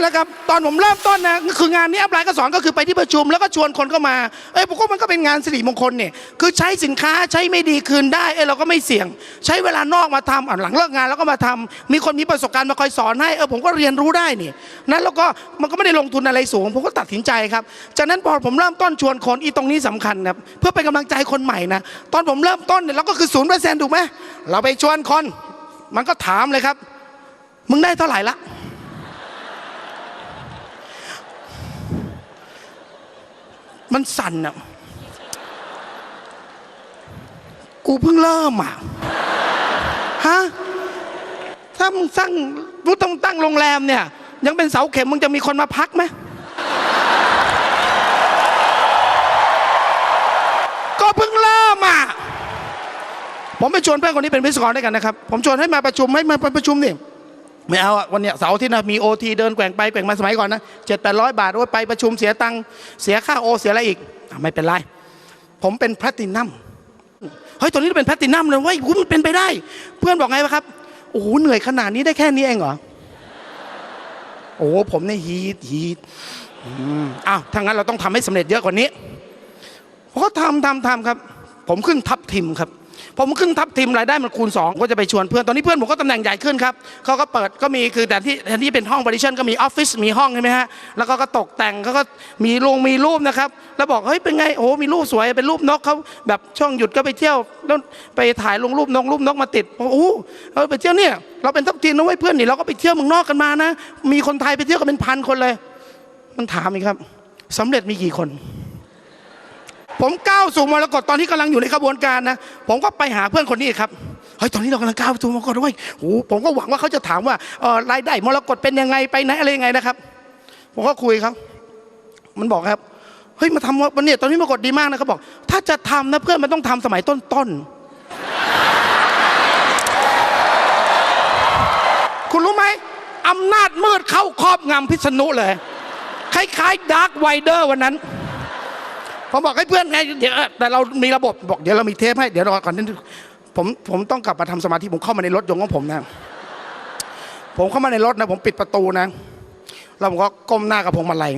นแหละครับตอนผมเริ่มต้นนะคืองานนี้อัพไลน์ก็สอนก็คือไปที่ประชุมแล้วก็ชวนคนเข้ามาเอ้ยผมก็มันก็เป็นงานสิริมงคลเนี่ยคือใช้สินค้าใช้ไม่ดีคืนได้เอ้ยเราก็ไม่เสี่ยง ใช้เวลานอกมาทำอะหลังเลิกงานแล้วก็มาทำมีคนมีประสบการณ์มาคอยสอนให้เออผมก็เรียนรู้ได้นี่นั้นแล้วก็มันก็ไม่ได้ลงทุนอะไรสูง ผมก็ตัดสินใจครับจากนั้นพอผมเริ่มต้นชวนคนอีตรงนี้สำคัญนะเพื่อเป็นกำลังใจคนใหม่นะตอนผมเริ่มต้นเนี่ยเราก็คือศูนย์เปอร์เซ็นต์ถูกไหมเราไปชวนคนมันก็ถามเลยครับ มึงได้เท่าไหร่ละ มันสั่นอะกูเพิ่งเริ่มอะฮะถ้ามึงสร้างมึงต้องตั้งโรงแรมเนี่ย ยังเป็นเสาเข็มมึงจะมีคนมาพักไหมก็เพิ่งเริ่มอะผมไปชวนเพื่อนคนนี้เป็นวิศวกรด้วยกันนะครับ ผมชวนให้มาประชุมให้มาประชุมนี่ ไม่เอาอะวันเนี้ยเสาร์ที่นะมีโอทีเดินแกว่งไปแกว่งมาสมัยก่อนนะเจ็ดแปดร้อยบาทโอ้ยไปประชุมเสียตังค์เสียค่าโอเสียอะไรอีกอะไม่เป็นไร ผมเป็นแพลตินัมเฮ้ยตอนนี้เป็นแพลตินัมเลยเว้ยหูมันเป็นไปได้ เพื่อนบอกไงวะครับโอ้โหเหนื่อยขนาดนี้ได้แค่นี้เองเหรอโอ้โหผมเนี่ยฮีทฮีทอืมอ้าวถ้างั้นเราต้องทำให้สำเร็จเยอะกว่านี้ผมก็ทำทำทำครับ ผมขึ้นทัพทีมครับ ผมขึ้นทัพทีมรายได้มันคูณ2ก็จะไปชวนเพื่อนตอนนี้เพื่อนผมก็ตำแหน่งใหญ่ขึ้นครับเขาก็เปิดก็มีคือแต่ที่แทนที่เป็นห้องบริชันก็มีออฟฟิศมีห้องใช่ไหมฮะแล้วก็ก็ตกแต่งเขาก็มีลงมีรูปนะครับแล้วบอกเฮ้ยเป็นไงโอ้มีรูปสวยเป็นรูปนกเขาแบบช่วงหยุดก็ไปเที่ยวแล้วไปถ่ายลงรูปนกรูปนกมาติดบอกโอ้โหเราไปเที่ยวเนี่ยเราเป็นทัพทีมนะเว้ยเพื่อนนี่เราก็ไปเที่ยวเมืองนอกกันมานะ มีคนไทยไปเที่ยวกันเป็นพันคนเลย มันถามอีกครับสำเร็จมีกี่คน ผมก้าวสู่มรกตตอนที่กำลังอยู่ในขบวนการนะ ผมก็ไปหาเพื่อนคนนี้ครับเฮ้ยตอนนี้เรากำลังก้าวสู่มรกตด้วยโอ้โหผมก็หวังว่าเขาจะถามว่ารายได้มรกตเป็นยังไงไปไหนอะไรยังไงนะครับ ผมก็คุยครับมันบอกครับเฮ้ยมาทำวันนี้ตอนนี้มรกตดีมากนะเขาบอก ถ้าจะทำนะเพื่อนมันต้องทำสมัยต้นๆคุณรู้ไหมอำนาจมืดเข้าครอบงำพิษณุเลย คล้ายๆดาร์กไวเดอร์วันนั้น ผมบอกให้เพื่อนไงเดี๋ยวแต่เรามีระบบบอกเดี๋ยวเรามีเทปให้เดี๋ยวรอก่อนนิดนึงผมผมต้องกลับมาทำสมาธิผมเข้ามาในรถยนต์ของผมนะ ผมเข้ามาในรถนะ ผมปิดประตูนะแล้วผมก็ก้มหน้ากับพวงมาลัย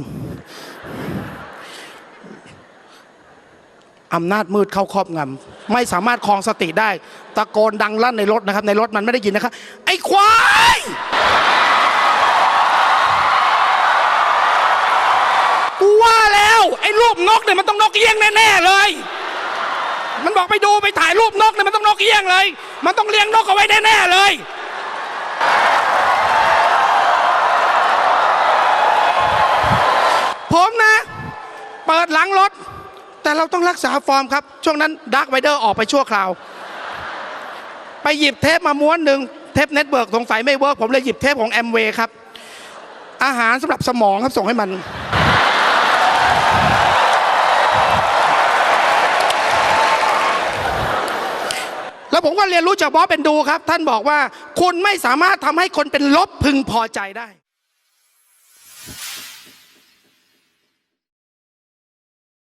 อำนาจมืดเข้าครอบงำไม่สามารถคลองสติได้ ตะโกนดังลั่นในรถนะครับ ในรถมันไม่ได้ยินนะครับไอ้ควายกูว่า ไอ้รูปนกเนี่ยมันต้องนกเอี้ยงแน่ๆเลย มันบอกไปดูไปถ่ายรูปนกเนี่ยมันต้องนกเอี้ยงเลย มันต้องเลี้ยงนกเอาไว้แน่ๆเลยผมนะ เปิดหลังรถ แต่เราต้องรักษาฟอร์มครับ ช่วงนั้นดาร์ v ไวเดอร์ออกไปชั่วคราว ไปหยิบเทปมาม้วนหนึ่งเทปเน็ตเบิร์กสงสัยไม่เวิร์กผมเลยหยิบเทปของแอมเวย์ครับ อาหารสำหรับสมองครับส่งให้มัน แล้วผมก็เรียนรู้จากบอสเป็นดูครับ ท่านบอกว่า คุณไม่สามารถทำให้คนเป็นลบพึงพอใจได้